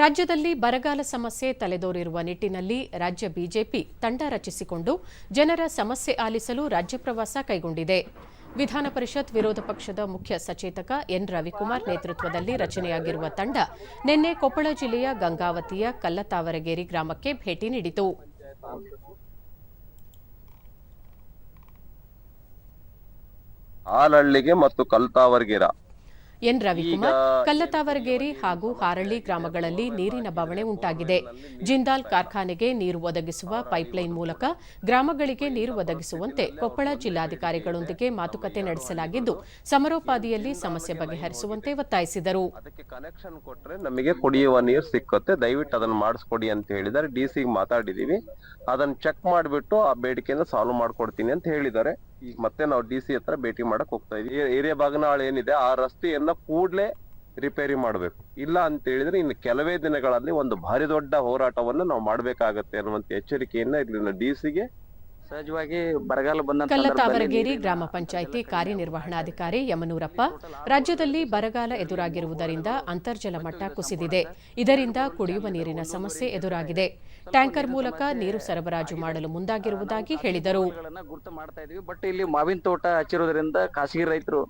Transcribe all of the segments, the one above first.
ರಾಜ್ಯದಲ್ಲಿ ಬರಗಾಲ ಸಮಸ್ಯೆ ತಲೆದೋರಿರುವ ನಿಟ್ಟಿನಲ್ಲಿ ರಾಜ್ಯ ಬಿಜೆಪಿ ತಂಡ ರಚಿಸಿಕೊಂಡು ಜನರ ಸಮಸ್ಯೆ ಆಲಿಸಲು ರಾಜ್ಯ ಪ್ರವಾಸ ಕೈಗೊಂಡಿದೆ. ವಿಧಾನ ಪರಿಷತ್ ವಿರೋಧ ಪಕ್ಷದ ಮುಖ್ಯ ಸಚೇತಕ ಎನ್ ರವಿಕುಮಾರ್ ನೇತೃತ್ವದಲ್ಲಿ ರಚನೆಯಾಗಿರುವ ತಂಡ ನಿನ್ನೆ ಕೊಪ್ಪಳ ಜಿಲ್ಲೆಯ ಗಂಗಾವತಿಯ ಕಲ್ಲತಾವರಗೇರಿ ಗ್ರಾಮಕ್ಕೆ ಭೇಟಿ ನೀಡಿತು. ಹಾಲಹಳ್ಳಿಗೆ ಮತ್ತು ಕಲ್ತಾವರ್ಗಿರ ಎನ್ ರವಿಕುಮಾರ್ ಕಲ್ಲತಾವರಗೇರಿ ಹಾಗೂ ಹಾರಳ್ಳಿ ಗ್ರಾಮಗಳಲ್ಲಿ ನೀರಿನ ಬವಣೆ ಉಂಟಾಗಿದೆ. ಜಿಂದಾಲ್ ಕಾರ್ಖಾನೆಗೆ ನೀರು ಒದಗಿಸುವ ಪೈಪ್ಲೈನ್ ಮೂಲಕ ಗ್ರಾಮಗಳಿಗೆ ನೀರು ಒದಗಿಸುವಂತೆ ಕೊಪ್ಪಳ ಜಿಲ್ಲಾಧಿಕಾರಿಗಳೊಂದಿಗೆ ಮಾತುಕತೆ ನಡೆಸಲಾಗಿದ್ದು ಸಮರೋಪಾದಿಯಲ್ಲಿ ಸಮಸ್ಯೆ ಬಗೆಹರಿಸುವಂತೆ ಒತ್ತಾಯಿಸಿದರು. ಅದಕ್ಕೆ ಕನೆಕ್ಷನ್ ಕೊಟ್ರೆ ನಮಗೆ ಕುಡಿಯುವ ನೀರು ಸಿಕ್ಕುತ್ತೆ ದಯವಿಟ್ಟು ಅದನ್ನ ಮಾಡಿಸ್ಕೊಡಿ ಅಂತ ಹೇಳಿದ್ದಾರೆ. ಡಿ ಸಿ ಮಾತಾಡಿದೀವಿ. ಅದನ್ನ ಚೆಕ್ ಮಾಡಿಬಿಟ್ಟು ಆ ಬೇಡಿಕೆಯನ್ನು ಸಾಲ್ವ್ ಮಾಡ್ಕೊಡ್ತೀನಿ ಅಂತ ಹೇಳಿದ್ದಾರೆ. ಈಗ ಮತ್ತೆ ನಾವು ಡಿ ಸಿ ಹತ್ರ ಭೇಟಿ ಮಾಡಕ್ ಹೋಗ್ತಾ ಇದೀವಿ. ಏರಿಯಾ ಬಾಗನಾಳ್ ಏನಿದೆ, ಆ ರಸ್ತೆಯನ್ನ ಕೂಡ್ಲೆ ರಿಪೇರಿ ಮಾಡಬೇಕು. ಇಲ್ಲ ಅಂತ ಹೇಳಿದ್ರೆ ಇನ್ನು ಕೆಲವೇ ದಿನಗಳಲ್ಲಿ ಒಂದು ಭಾರಿ ದೊಡ್ಡ ಹೋರಾಟವನ್ನು ನಾವು ಮಾಡ್ಬೇಕಾಗತ್ತೆ ಅನ್ನುವಂತ ಎಚ್ಚರಿಕೆಯನ್ನ ಇಲ್ಲಿನ ಡಿ ಸಿಗೆ ಸಹಜವಾಗಿ ಬರಗಾಲ ಬಂದ ಕಲ್ಲತಾವರಗೇರಿ ಗ್ರಾಮ ಪಂಚಾಯಿತಿ ಕಾರ್ಯನಿರ್ವಹಣಾಧಿಕಾರಿ ಯಮನೂರಪ್ಪ ರಾಜ್ಯದಲ್ಲಿ ಬರಗಾಲ ಎದುರಾಗಿರುವುದರಿಂದ ಅಂತರ್ಜಲ ಮಟ್ಟ ಕುಸಿದಿದೆ. ಇದರಿಂದ ಕುಡಿಯುವ ನೀರಿನ ಸಮಸ್ಯೆ ಎದುರಾಗಿದೆ. ಟ್ಯಾಂಕರ್ ಮೂಲಕ ನೀರು ಸರಬರಾಜು ಮಾಡಲು ಮುಂದಾಗಿರುವುದಾಗಿ ಹೇಳಿದರು. ಗುರುತು ಮಾಡ್ತಾ ಇದೀವಿ. ಬಟ್ ಇಲ್ಲಿ ಮಾವಿನ ತೋಟ ಹಚ್ಚಿರೋದ್ರಿಂದ ಖಾಸಗಿ ರೈತರು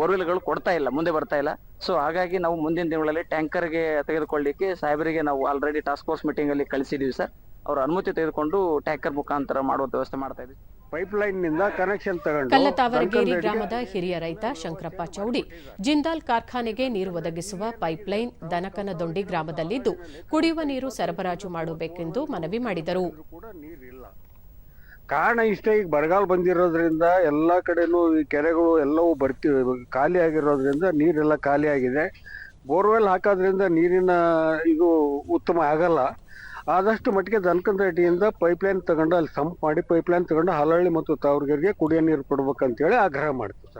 ಬೋರ್ವೆಲ್ಗಳು ಕೊಡ್ತಾ ಇಲ್ಲ ಮುಂದೆ ಬರ್ತಾ ಇಲ್ಲ. ಸೊ ಹಾಗಾಗಿ ನಾವು ಮುಂದಿನ ದಿನಗಳಲ್ಲಿ ಟ್ಯಾಂಕರ್ಗೆ ತೆಗೆದುಕೊಳ್ಳಿಕ್ಕೆ ಸಾಹೇಬರಿಗೆ ನಾವು ಆಲ್ರೆಡಿ ಟಾಸ್ಕ್ ಫೋರ್ಸ್ ಮೀಟಿಂಗ್ ಅಲ್ಲಿ ಕಳಿಸಿದೀವಿ ಸರ್. ಅವ್ರ ಅನುಮತಿ ತೆಗೆದುಕೊಂಡು ಟ್ಯಾಕರ್ ಮುಖಾಂತರ ಮಾಡುವ ವ್ಯವಸ್ಥೆ ಮಾಡ್ತಾ ಇದ್ದೀವಿ. ಪೈಪ್ ಲೈನ್ನಿಂದ ಕನೆಕ್ಷನ್ ತಗೊಂಡು ಕಲ್ಲತಾವರಗೇರಿ ಗ್ರಾಮದ ಹಿರಿಯ ರೈತ ಶಂಕರಪ್ಪ ಚೌಡಿ ಜಿಂದಾಲ್ ಕಾರ್ಖಾನೆಗೆ ನೀರು ಒದಗಿಸುವ ಪೈಪ್ಲೈನ್ ದನಕನದೊಂಡಿ ಗ್ರಾಮದಲ್ಲಿದ್ದು ಕುಡಿಯುವ ನೀರು ಸರಬರಾಜು ಮಾಡಬೇಕೆಂದು ಮನವಿ ಮಾಡಿದರು. ಕೂಡ ನೀರಿಲ್ಲ. ಕಾರಣ ಇಷ್ಟೇ ಈಗ ಬರಗಾಲ ಬಂದಿರೋದ್ರಿಂದ ಎಲ್ಲ ಕಡೆನೂ ಈ ಕೆರೆಗಳು ಎಲ್ಲವೂ ಬರ್ತಿ ಖಾಲಿ ಆಗಿರೋದ್ರಿಂದ ನೀರೆಲ್ಲ ಖಾಲಿ ಆಗಿದೆ. ಬೋರ್ವೆಲ್ ಹಾಕೋದ್ರಿಂದ ನೀರಿನ ಇದು ಉತ್ತಮ ಆಗಲ್ಲ. ಆದಷ್ಟು ಮಟ್ಟಿಗೆ ದನಕಂದಟ್ಟಿಯಿಂದ ಪೈಪ್ಲೈನ್ ತಗೊಂಡು ಅಲ್ಲಿ ಸಂಪ್ ಮಾಡಿ ಪೈಪ್ಲೈನ್ ತಗೊಂಡು ಹಲಹಳ್ಳಿ ಮತ್ತು ತಾವರ್ಗೆರೆಗೆ ಕುಡಿಯೋ ನೀರು ಕೊಡ್ಬೇಕಂತೇಳಿ ಆಗ್ರಹ ಮಾಡ್ತೀವಿ